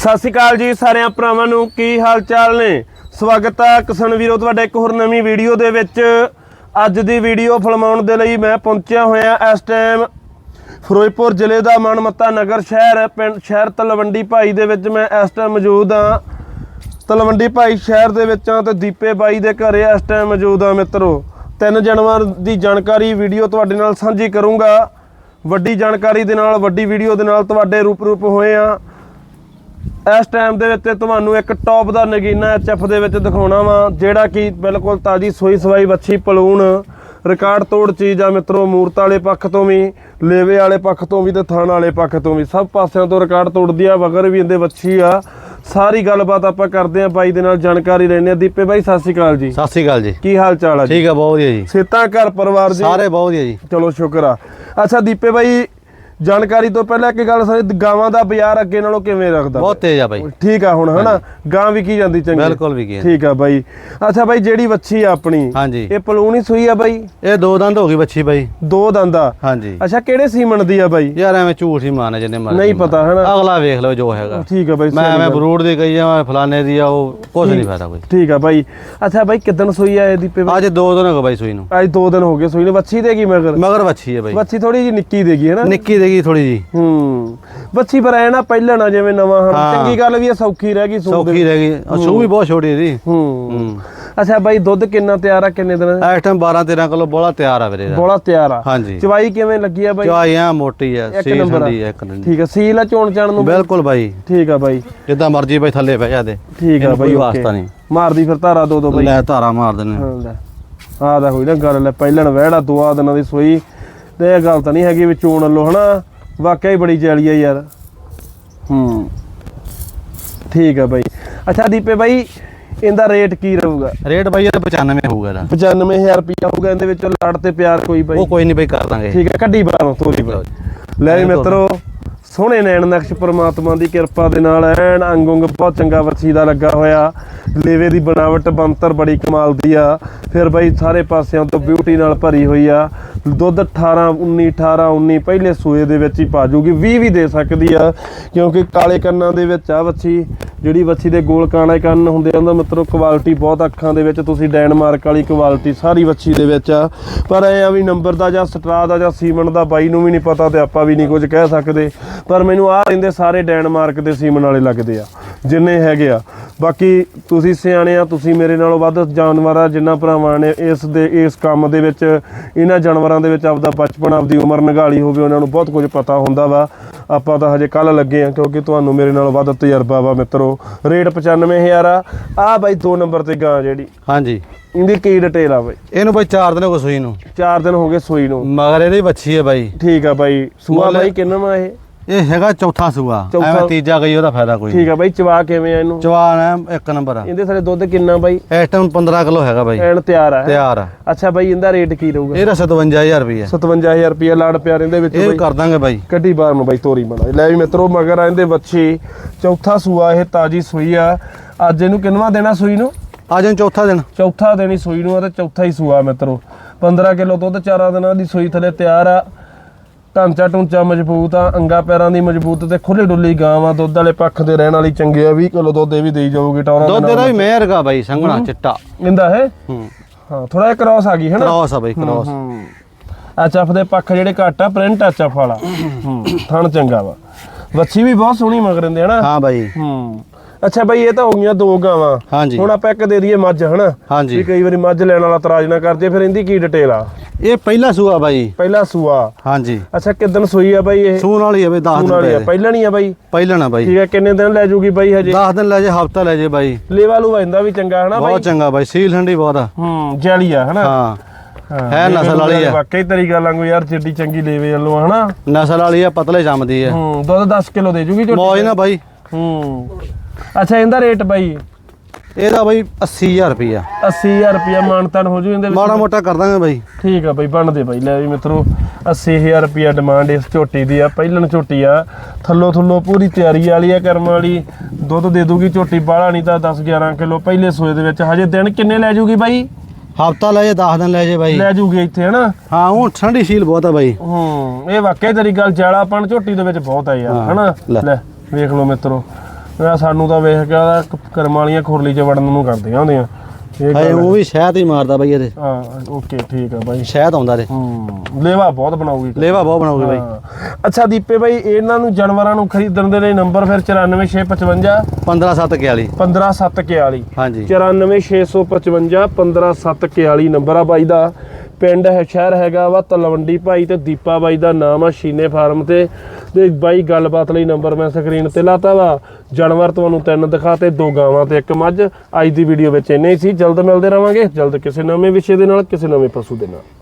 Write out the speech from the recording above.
ਸਤਿ ਸ਼੍ਰੀ ਅਕਾਲ ਜੀ ਸਾਰਿਆਂ ਭਰਾਵਾਂ ਨੂੰ, ਕੀ ਹਾਲ ਚਾਲ ਨੇ? ਸਵਾਗਤ ਹੈ ਕਿਸਾਨ ਵੀਰੋ, ਤੁਹਾਡਾ ਇੱਕ ਹੋਰ ਨਵੀਂ ਵੀਡੀਓ ਦੇ ਵਿੱਚ। ਅੱਜ ਦੀ ਵੀਡੀਓ ਫਿਲਮਾਉਣ ਦੇ ਲਈ ਮੈਂ ਪਹੁੰਚਿਆ ਹੋਇਆ ਇਸ ਟਾਈਮ ਫਿਰੋਜ਼ਪੁਰ ਜ਼ਿਲ੍ਹੇ ਦਾ ਮਨਮੱਤਾ ਨਗਰ ਸ਼ਹਿਰ, ਪਿੰਡ ਸ਼ਹਿਰ ਤਲਵੰਡੀ ਭਾਈ ਦੇ ਵਿੱਚ ਮੈਂ ਇਸ ਟਾਈਮ ਮੌਜੂਦ ਹਾਂ। ਤਲਵੰਡੀ ਭਾਈ ਸ਼ਹਿਰ ਦੇ ਵਿੱਚ ਹਾਂ ਤੇ ਦੀਪੇ ਬਾਈ ਦੇ ਘਰੇ ਇਸ ਟਾਈਮ ਮੌਜੂਦ ਹਾਂ ਮਿੱਤਰੋ। ਤਿੰਨ ਜਾਨਵਰ ਦੀ ਜਾਣਕਾਰੀ ਵੀਡੀਓ ਤੁਹਾਡੇ ਨਾਲ ਸਾਂਝੀ ਕਰੂੰਗਾ। ਵੱਡੀ ਜਾਣਕਾਰੀ ਦੇ ਨਾਲ, ਵੱਡੀ ਵੀਡੀਓ ਦੇ ਨਾਲ ਤੁਹਾਡੇ ਰੂਪ ਰੂਪ ਹੋਏ ਆ ਇਸ ਟਾਈਮ ਦੇ ਵਿੱਚ ਤੁਹਾਨੂੰ ਇੱਕ ਟੌਪ ਦਾ ਨਗੀਨਾ ਐਚਐਫ ਦੇ ਵਿੱਚ ਦਿਖਾਉਣਾ ਵਾ ਜਿਹੜਾ ਕਿ ਬਿਲਕੁਲ ਤਾਜੀ ਸੋਈ ਸਵਾਈ ਵੱਛੀ ਪਲੂਣ ਰਿਕਾਰਡ ਤੋੜ ਚੀਜ਼ ਆ ਮਿੱਤਰੋ ਮੂਰਤ ਵਾਲੇ ਪੱਖ ਤੋਂ ਵੀ ਲੇਵੇ ਵਾਲੇ ਪੱਖ ਤੋਂ ਵੀ ਤੇ ਥਣ ਵਾਲੇ ਪੱਖ ਤੋਂ ਵੀ। ਸਭ ਪਾਸਿਆਂ ਤੋਂ ਰਿਕਾਰਡ ਤੋੜਦੀ ਆ ਵਗਰ ਵੀ ਇਹਦੇ ਵੱਛੀ ਆ। ਸਾਰੀ ਗੱਲਬਾਤ ਆਪਾਂ ਕਰਦੇ ਆ ਬਾਈ ਦੇ ਨਾਲ ਜਾਣਕਾਰੀ ਲੈਣੇ ਆ। ਦੀਪੇ ਬਾਈ ਸਤਿ ਸ਼੍ਰੀ ਅਕਾਲ ਜੀ। ਸਤਿ ਸ੍ਰੀ ਅਕਾਲ ਜੀ। ਕੀ ਹਾਲ ਚਾਲ ਆ ਜੀ? ਠੀਕ ਆ ਬਹੁਤ ਵਧੀਆ ਜੀ। ਸੇਤਾ ਘਰ ਪਰਿਵਾਰ ਜੀ ਸਾਰੇ ਬਹੁਤ ਵਧੀਆ ਜੀ। ਚਲੋ ਸ਼ੁਕਰ ਆ। ਅੱਛਾ ਦੀਪੇ ਬਾਈ ਜਾਣਕਾਰੀ ਤੋਂ ਪਹਿਲਾਂ ਇੱਕ ਗੱਲ ਸਾਰੇ ਗਾਵਾਂ ਦਾ ਬਾਜ਼ਾਰ ਅੱਗੇ ਨਾਲੋਂ ਕਿਵੇਂ ਰੱਖਦਾ ਬਹੁਤ ਤੇਜ਼ ਆ ਬਾਈ। ਠੀਕ ਆ ਹੁਣ ਹਨਾ? ਗਾਂ ਵੀ ਕੀ ਜਾਂਦੀ ਚੰਗੀ। ਬਿਲਕੁਲ ਵੀ ਕੀ ਠੀਕ ਆ ਬਾਈ। ਅੱਛਾ ਬਾਈ ਜਿਹੜੀ ਵੱਛੀ ਆ ਆਪਣੀ ਹਾਂਜੀ। ਇਹ ਪਲੂਣੀ ਸੂਈ ਆ ਬਾਈ? ਇਹ ਦੋ ਦੰਦ ਹੋ ਗਈ ਬੱਚੀ ਬਾਈ। ਦੋ ਦੰਦਾ ਹਾਂਜੀ। ਅੱਛਾ ਕਿਹੜੇ ਸੀਮਨ ਦੀ ਆ ਬਾਈ? ਯਾਰ ਐਵੇਂ ਝੂਠ ਹੀ ਮਾਰਨਾ ਜਿੰਨੇ ਮਰਜ਼ੀ ਨਹੀਂ ਪਤਾ। ਹਨਾ? ਅਗਲਾ ਵੇਖ ਲਓ ਜੋ ਹੈਗਾ। ਠੀਕ ਆ ਬਾਈ ਮੈਂ ਗੱਲ। ਬਰੂਡ ਦੀ ਕਹੀ ਜਾਵਾਂ ਫਲਾਣੇ ਦੀ ਆ ਉਹ ਕੁਝ ਨਹੀਂ ਫਾਇਦਾ ਕੋਈ। ਠੀਕ ਆ ਬਾਈ। ਅੱਛਾ ਬਾਈ ਕਿਦਨ ਸੂਈ ਆ ਇਹ ਦੀਪੇ ਬਾਈ ਅੱਜ ਦੋ ਦਿਨ ਹੋ ਗਏ ਬਾਈ ਸੂਈ ਨੂੰ। ਅੱਜ ਦੋ ਦਿਨ ਹੋ ਗਏ ਸੂਈ ਨੂੰ। ਵੱਛੀ ਦੇਗੀ ਮਗਰ? ਮਗਰ ਬੱਚੀ ਹੈ ਬਾਈ। ਵੱਛੀ ਥੋੜੀ ਜੀ ਨਿੱਕੀ ਦੇਗੀ ਹਨਾ? ਨਿੱਕੀ ਦੇਗੀ ਥੋੜੀ ਜੀ ਹੂੰ। ਵੱਛੀ ਪਰ ਐ ਨਾ ਪਹਿਲਾਂ ਨਾ ਜਿਵੇਂ ਨਵਾਂ ਹਣ ਹਾਂ। ਚੰਗੀ ਗੱਲ ਵੀ ਆ ਸੌਖੀ ਰਹਿ ਗਈ ਸੂਣ ਦੇ ਸੌਖੀ ਰਹਿ ਗਈ। ਆ ਸੂ ਵੀ ਬਹੁਤ ਛੋਟੀ ਇਹਦੀ। ਹੂੰ। ਅੱਛਾ ਬਾਈ ਦੁੱਧ ਕਿੰਨਾ ਤਿਆਰ ਆ ਕਿੰਨੇ ਦਿਨ ਇਸ ਟਾਈਮ 12 13 ਕਿਲੋ ਬੋਲਾ ਤਿਆਰ ਆ ਵੀਰੇ ਦਾ ਬੋਲਾ ਤਿਆਰ ਆ। ਹਾਂਜੀ। ਚਵਾਈ ਕਿਵੇਂ ਲੱਗੀ ਆ ਬਾਈ? ਚਵਾਈ ਆ ਮੋਟੀ ਆ ਇੱਕ ਸੀ ਨੰਬਰ ਆ। ਆ ਇੱਕ ਨੰਬਰ। ਠੀਕ ਆ ਸੀਲ ਆ ਚੋਣ ਚਾਣ ਨੂੰ ਬਿਲਕੁਲ ਬਾਈ। ਠੀਕ ਆ ਬਾਈ। ਜਿੱਦਾਂ ਮਰਜ਼ੀ ਬਾਈ ਥੱਲੇ ਬਹਿ ਜਾ ਦੇ। ਠੀਕ ਆ ਇਹਨੂੰ ਬਾਈ ਕੋਈ ਓਕੇ। ਵਾਸਤਾ ਨਹੀਂ। ਮਾਰਦੀ ਫਿਰ ਧਾਰਾ ਦੋ ਦੋ ਬਾਈ। ਲੈ ਧਾਰਾ ਮਾਰ ਦਿੰਨੇ ਹਾਂ ਲੈ। ਆ ਦਾ ਹੋਈ ਨਾ ਗੱਲ ਲੈ ਪਹਿਲਣ ਵਹਿੜਾ ਦੁਆ ਦਿਨਾਂ ਦੀ ਸੋਈ। ਤੇ ਇਹ ਗੱਲ ਤਾਂ ਨਹੀਂ ਹੈਗੀ ਵੀ ਚੋਣ ਵੱਲੋਂ ਹਨਾ? ਵਾਕਿਆ ਹੀ ਬੜੀ ਜੈਲੀ ਆ ਯਾਰ। ਹੂੰ। ਠੀਕ ਆ ਬਾਈ। ਅੱਛਾ ਦੀਪੇ ਬਾਈ ਇਹਦਾ ਰੇਟ ਕੀ ਰਹੂਗਾ? ਰੇਟ ਬਾਈ ਇਹਦਾ 95 ਹੋਊਗਾ ਇਹਦਾ। 95000 ਰੁਪਇਆ ਹੋਊਗਾ ਇਹਦੇ ਵਿੱਚੋਂ ਲੜ ਤੇ ਪਿਆਰ ਕੋਈ ਬਾਈ? ਉਹ ਕੋਈ ਨਹੀਂ ਬਾਈ ਕਰ ਦਾਂਗੇ। ਠੀਕ ਹੈ ਕੱਢੀ ਬਾਹਰੋਂ ਤੋਰੀ ਬਾਹਰ ਲੈ ਵੀ ਮਿੱਤਰੋ ਸੋਹਣੇ ਨੈਣ ਨਕਸ਼ ਪ੍ਰਮਾਤਮਾ ਦੀ ਕਿਰਪਾ ਦੇ ਨਾਲ ਐਨ ਅੰਗ ਅੰਗ ਬਹੁਤ ਚੰਗਾ ਵਰਛੀ ਦਾ ਲੱਗਾ ਹੋਇਆ। ਲੇਵੇ ਦੀ ਬਣਾਵਟ ਬੰਤਰ ਬੜੀ ਕਮਾਲ ਦੀ ਆ। ਫਿਰ ਬਾਈ ਸਾਰੇ ਪਾਸਿਆਂ ਤੋਂ ਬਿਊਟੀ ਨਾਲ ਭਰੀ ਹੋਈ ਆ। ਦੁੱਧ 18 19 18 19 ਪਹਿਲੇ ਸੂਏ ਦੇ ਵਿੱਚ ਹੀ ਪਾ ਜੂਗੀ 20 ਵੀ ਦੇ ਸਕਦੀ ਆ। ਕਿਉਂਕਿ ਕਾਲੇ ਕੰਨਾਂ ਦੇ ਵਿੱਚ ਆ ਵੱਛੀ, ਜਿਹੜੀ ਵੱਛੀ ਦੇ ਗੋਲ ਕਾਣੇ ਕੰਨ ਹੁੰਦੇ ਆ, ਉਹਦਾ ਮਤਲਬ ਕੁਆਲਿਟੀ ਬਹੁਤ ਅੱਖਾਂ ਦੇ ਵਿੱਚ, ਤੁਸੀਂ ਡੈਨਮਾਰਕ ਵਾਲੀ ਕੁਆਲਿਟੀ ਸਾਰੀ ਵੱਛੀ ਦੇ ਵਿੱਚ ਆ। ਪਰ ਐ ਆ ਵੀ ਨੰਬਰ ਦਾ ਜਾਂ ਸਟਰਾ ਦਾ ਜਾਂ ਸੀਮਨ ਦਾ ਬਾਈ ਨੂੰ ਵੀ ਨਹੀਂ ਪਤਾ ਤੇ ਆਪਾਂ ਵੀ ਨਹੀਂ ਕੁਝ ਕਹਿ ਸਕਦੇ। ਪਰ ਮੈਨੂੰ ਆ ਰਹਿੰਦੇ ਸਾਰੇ ਡੈਨਮਾਰਕ ਦੇ ਸੀਮਨ ਵਾਲੇ ਲੱਗਦੇ ਆ। ਜਿੰਨੇ ਹੈਗੇ ਆ। ਬਾਕੀ ਤੁਸੀਂ ਸਿਆਣੇ ਆ ਤੁਸੀਂ ਮੇਰੇ ਨਾਲੋਂ ਵੱਧ ਜਾਨਵਰ ਆ ਜਿੰਨਾ ਭਰਾਵਾਂ ਨੇ ਇਸ ਦੇ ਇਸ ਕੰਮ ਦੇ ਵਿੱਚ ਇਹਨਾਂ ਜਾਨਵਰਾਂ ਦੇ ਵਿੱਚ ਆਪਦਾ ਬਚਪਨ ਆਪਦੀ ਉਮਰ ਨਿਗਾਲੀ ਹੋਵੇ ਉਹਨਾਂ ਨੂੰ ਬਹੁਤ ਕੁਝ ਪਤਾ ਹੁੰਦਾ ਵਾ। ਆਪਾਂ ਤਾਂ ਹਜੇ ਕੱਲ ਲੱਗੇ ਆ ਕਿਉਂਕਿ ਤੁਹਾਨੂੰ ਮੇਰੇ ਨਾਲੋਂ ਵੱਧ ਤਜਰਬਾ ਵਾ ਮਿੱਤਰੋ। ਰੇਟ 95000 ਆ। ਆ ਬਾਈ 2 ਨੰਬਰ ਤੇ ਗਾਂ ਜਿਹੜੀ। ਹਾਂਜੀ। ਇਹਦੀ ਕੀ ਡਿਟੇਲ ਆ ਬਾਈ? ਇਹਨੂੰ ਬਾਈ 4 ਦਿਨ ਹੋ ਗਏ ਸੂਈ ਨੂੰ। 4 ਦਿਨ ਹੋ ਗਏ ਸੂਈ ਨੂੰ। ਮਗਰ ਇਹਦੀ ਬੱਚੀ ਹੈ ਬਾਈ। ਠੀਕ ਆ ਬਾਈ। ਸੂਆ ਬਾਈ ਕਿੰਨਾ ਵਾ ਇਹ? ਇਹ ਹੈਗਾ ਚੌਥਾ ਸੂਆ। ਚੌਥਾ- ਐਵੇਂ ਤੀਜਾ ਗਈ ਉਹਦਾ ਫਾਇਦਾ ਕੋਈ ਠੀਕ ਆ ਬਾਈ ਚਵਾ ਕਿਵੇਂ ਆ ਇਹਨੂੰ? ਜਵਾਨ ਹੈ ਇੱਕ ਨੰਬਰ ਆ। ਇਹਦੇ ਸਾਰੇ ਦੁੱਧ ਕਿੰਨਾ ਬਾਈ? ਇਸ ਟਾਈਮ 15 ਕਿਲੋ ਹੈਗਾ ਬਾਈ। ਐਨ ਤਿਆਰ ਆ ਹੈਂ? ਤਿਆਰ ਆ। ਅੱਛਾ ਬਾਈ ਇਹਦਾ ਰੇਟ ਕੀ ਰਹੂਗਾ? ਇਹਦਾ 57000 ਰੁਪਏ 57000 ਰੁਪਏ ਲਾੜ ਪਿਆਰ ਇਹਦੇ ਵਿੱਚ ਇਹ ਬਾਈ। ਕਰ ਦਾਂਗੇ ਬਾਈ। ਕੱਢੀ ਬਾਹਰ ਨੂੰ ਬਾਈ ਤੋਰੀ ਬਣਾ ਲੈ ਵੀ ਮਿੱਤਰੋ ਮਗਰ ਆ ਇਹਦੇ ਬੱਚੇ ਚੌਥਾ ਸੂਆ ਇਹ ਤਾਜੀ ਸੂਈ ਆ। ਅੱਜ ਇਹਨੂੰ ਕਿੰਨਵਾ ਦੇਣਾ ਸੂਈ ਨੂੰ? ਅੱਜ ਨੂੰ ਚੌਥਾ ਦਿਨ ਚੌਥਾ ਦੇਣੀ ਸੂਈ ਨੂੰ ਆ ਤੇ ਚੌਥਾ ਹੀ ਸੂਆ ਮਿੱਤਰੋ। 15 ਕਿਲੋ ਦੁੱਧ ਚਾਰਾਂ ਦਿਨਾਂ ਦੀ ਸੂਈ ਥਲੇ ਤਿਆਰ ਆ। ਢਾਂਚਾ ਟੁੰਚਾ ਮਜ਼ਬੂਤ ਆ ਅੰਗਾ ਪੈਰਾਂ ਦੀ ਮਜ਼ਬੂਤ ਤੇ ਖੁੱਲੇ ਡੁੱਲੀ ਗਾਂ ਆ ਦੁੱਧ ਵਾਲੇ ਪੱਖ ਦੇ ਰਹਿਣ ਵਾਲੀ ਚੰਗੇ ਆ 20 ਕਿਲੋ ਦੁੱਧ ਇਹ ਵੀ ਦੇਈ ਜਾਊਗੀ ਟੌਰਾਂ ਦੁੱਧ ਇਹਦਾ ਵੀ ਮਿਹਰਗਾ ਬਾਈ ਸੰਘਣਾ ਚਿੱਟਾ। ਇੰਦਾ ਹੈ? ਹੂੰ। ਥੋੜਾ ਜਿਹਾ ਕ੍ਰਾਸ ਆ ਗਈ ਹੈ ਨਾ? ਕ੍ਰਾਸ ਆ ਬਾਈ ਕ੍ਰਾਸ ਐਚਐਫ ਦੇ ਪੱਖ ਜਿਹੜੇ ਘੱਟ ਆ ਪ੍ਰਿੰਟ ਐਚਐਫ ਵਾਲਾ। ਹੂੰ। ਥਣ ਚੰਗਾ ਵਾ। ਵੱਛੀ ਵੀ ਬਹੁਤ ਸੋਹਣੀ ਮਗਰ ਦਿੰਦੇ ਹਨਾ ਹਾਂ ਬਾਈ। ਹੂੰ। ਅੱਛਾ ਬਈ ਇਹ ਤਾਂ ਹੋ ਗਈਆਂ ਦੋ ਗਾਵਾਂ। ਹਾਂਜੀ। ਹੁਣ ਆਪਾਂ ਇੱਕ ਦੇ ਦਈਏ ਮੱਝ ਹਨਾ? ਵੀ ਕਈ ਵਾਰੀ ਮੱਝ ਲੈਣ ਵਾਲਾ ਇਤਰਾਜ਼ ਨਾ ਕਰਦੇ ਫਿਰ ਇਹਦੀ ਕੀ ਡਿਟੇਲ ਆ? ਇਹ ਪਹਿਲਾ ਸੂਆ ਬਾਈ। ਪਹਿਲਾ ਸੂਆ। ਹਾਂਜੀ। ਅੱਛਾ ਕਿਦਨ ਸੂਈ ਆ ਬਾਈ ਇਹ? ਸੂਣ ਵਾਲੀ ਹੈ ਬਈ 10 ਸੂਣ ਦਿਨ ਵਾਲੀ ਆ। ਲੈ ਪਹਿਲਾਂ ਨਹੀਂ ਆ ਬਾਈ? ਪਹਿਲਾ ਨਾ ਬਾਈ। ਠੀਕ ਆ ਕਿੰਨੇ ਦਿਨ ਲੈ ਜੂਗੀ ਬਾਈ ਹਜੇ? 10 ਦਿਨ ਲੈ ਜੇ ਹਫਤਾ ਲੈ ਜੇ ਬਾਈ। ਲੇਵਾ ਲੂ ਵੈਂਦਾ ਵੀ ਚੰਗਾ ਹਨਾ ਬਾਈ? ਬਹੁਤ ਚੰਗਾ ਬਾਈ ਸੀਲ ਠੰਡੀ ਬਹੁਤ ਆ। ਹੂੰ ਜੈਲੀ ਆ ਹਨਾ? ਹਾਂ। ਹਾਂ, ਹੈ ਲੇਵੇ ਨਸਲ ਵਾਲੀ ਆ। ਵਾਕਈ ਤੇਰੀ ਗੱਲ ਵਾਂਗੂ ਯਾਰ ਜਿੱਡੀ ਚੰਗੀ ਲੇਵੇ ਵੱਲੋਂ ਹਨਾ? ਨਸਲ ਵਾਲੀ ਆ ਪਤਲੇ ਜੰਮਦੀ ਆ। ਹੂੰ ਦੁੱਧ 10 ਕਿਲੋ ਦੇ ਜੂਗੀ ਝੋਟੀ ਮੌਜ ਨਾ ਬਾਈ। ਹੂੰ। ਅੱਛਾ ਇਹਦਾ ਰੇਟ ਬਾਈ? ਇਹਦਾ ਬਾਈ 80000 ਰੁਪਿਆ 80000 ਰੁਪਿਆ ਮਾਨਤਨ ਹੋ ਜੂ ਇਹਦੇ ਵਿੱਚ। ਮਾੜਾ ਮੋਟਾ ਕਰ ਦਾਂਗੇ ਬਾਈ। ਠੀਕ ਆ ਬਾਈ ਬਣਦੇ ਬਾਈ। ਲੈ ਵੀ ਮਿੱਤਰੋ 80000 ਰੁਪਿਆ ਡਿਮਾਂਡ ਇਸ ਝੋਟੀ ਦੀ ਆ ਪਹਿਲਣ ਝੋਟੀ ਆ। ਥੱਲੋ ਥੱਲੋ ਪੂਰੀ ਤਿਆਰੀ ਵਾਲੀ ਆ ਕਰਮ ਵਾਲੀ। ਦੁੱਧ ਦੇ ਦੂਗੀ ਝੋਟੀ ਬਾਹਲਾ ਨਹੀਂ ਤਾਂ 10 11 ਕਿਲੋ ਪਹਿਲੇ ਸੋਏ ਦੇ ਵਿੱਚ। ਹਜੇ ਦਿਨ ਕਿੰਨੇ ਲੈ ਜੂਗੀ ਬਾਈ? ਹਫਤਾ ਲੈ ਜੇ 10 ਦਿਨ ਲੈ ਜੇ ਬਾਈ। ਲੈ ਜੂਗੀ ਇੱਥੇ ਹਨਾ? ਹਾਂ ਉਹ ਠੰਡੀ ਸੀਲ ਬਹੁਤ ਆ ਬਾਈ। ਹੂੰ ਇਹ ਵਾਕਿਆ ਤੇਰੀ ਗੱਲ ਜਾਲਾਪਣ ਝੋਟੀ ਦੇ ਵਿੱਚ ਬਹੁਤ ਆ ਯਾਰ ਹਨਾ? ਲੈ। ਲੈ ਵੇਖ ਲਓ ਮਿੱਤਰੋ। ਨਾ ਸਾਨੂੰ ਤਾਂ ਵੇਖ ਕੇ ਉਹਦਾ ਕ- ਕਰਮ ਵਾਲੀਆਂ ਖੁਰਲੀ 'ਚ ਵੜਨ ਨੂੰ ਕਰਦੀਆਂ ਹੁੰਦੀਆਂ। ਇਹ ਹਾਏ ਗੱਲ ਉਹ ਵੀ ਸ਼ਹਿਦ ਹੀ ਮਾਰਦਾ ਬਾਈ ਇਹਦੇ। ਹਾਂ ਓਕੇ ਠੀਕ ਆ ਬਾਈ। ਸ਼ਹਿਦ ਆਉਂਦਾ ਰੇ ਹੂੰ ਲੇਵਾ ਬਹੁਤ ਬਣਾਉਗੀ ਲੇਵਾ ਬਹੁਤ ਬਣਾਉਗੇ ਬਾਈ। ਹਾਂ। ਅੱਛਾ ਦੀਪੇ ਬਾਈ ਇਹਨਾਂ ਨੂੰ ਜਾਨਵਰਾਂ ਨੂੰ ਖਰੀਦਣ ਦੇ ਲਈ ਨੰਬਰ ਫਿਰ 94655 15741 15741 ਹਾਂਜੀ। 94655 15741 ਨੰਬਰ ਆ ਬਾਈ ਦਾ। ਪਿੰਡ ਹੈ, ਸ਼ਹਿਰ ਹੈਗਾ ਵਾ ਤਲਵੰਡੀ ਭਾਈ ਤੇ ਦੀਪਾ ਬਾਈ ਦਾ ਨਾਮ ਆ ਸ਼ੀਨੇ ਫਾਰਮ ਤੇ। ਤੇ ਬਾਈ ਗੱਲਬਾਤ ਲਈ ਨੰਬਰ ਮੈਂ ਸਕਰੀਨ ਤੇ ਲਾਤਾ ਵਾ। ਜਾਨਵਰ ਤੁਹਾਨੂੰ ਤਿੰਨ ਦਿਖਾਤੇ ਦੋ ਗਾਵਾਂ ਤੇ ਇੱਕ ਮੱਝ। ਅੱਜ ਦੀ ਵੀਡੀਓ ਵਿੱਚ ਇੰਨੇ ਹੀ ਸੀ। ਜਲਦ ਮਿਲਦੇ ਰਵਾਂਗੇ। ਜਲਦ ਕਿਸੇ ਨਵੇਂ ਵਿਸ਼ੇ ਦੇ ਨਾਲ, ਕਿਸੇ ਨਵੇਂ ਪਸ਼ੂ ਦੇ ਨਾਲ।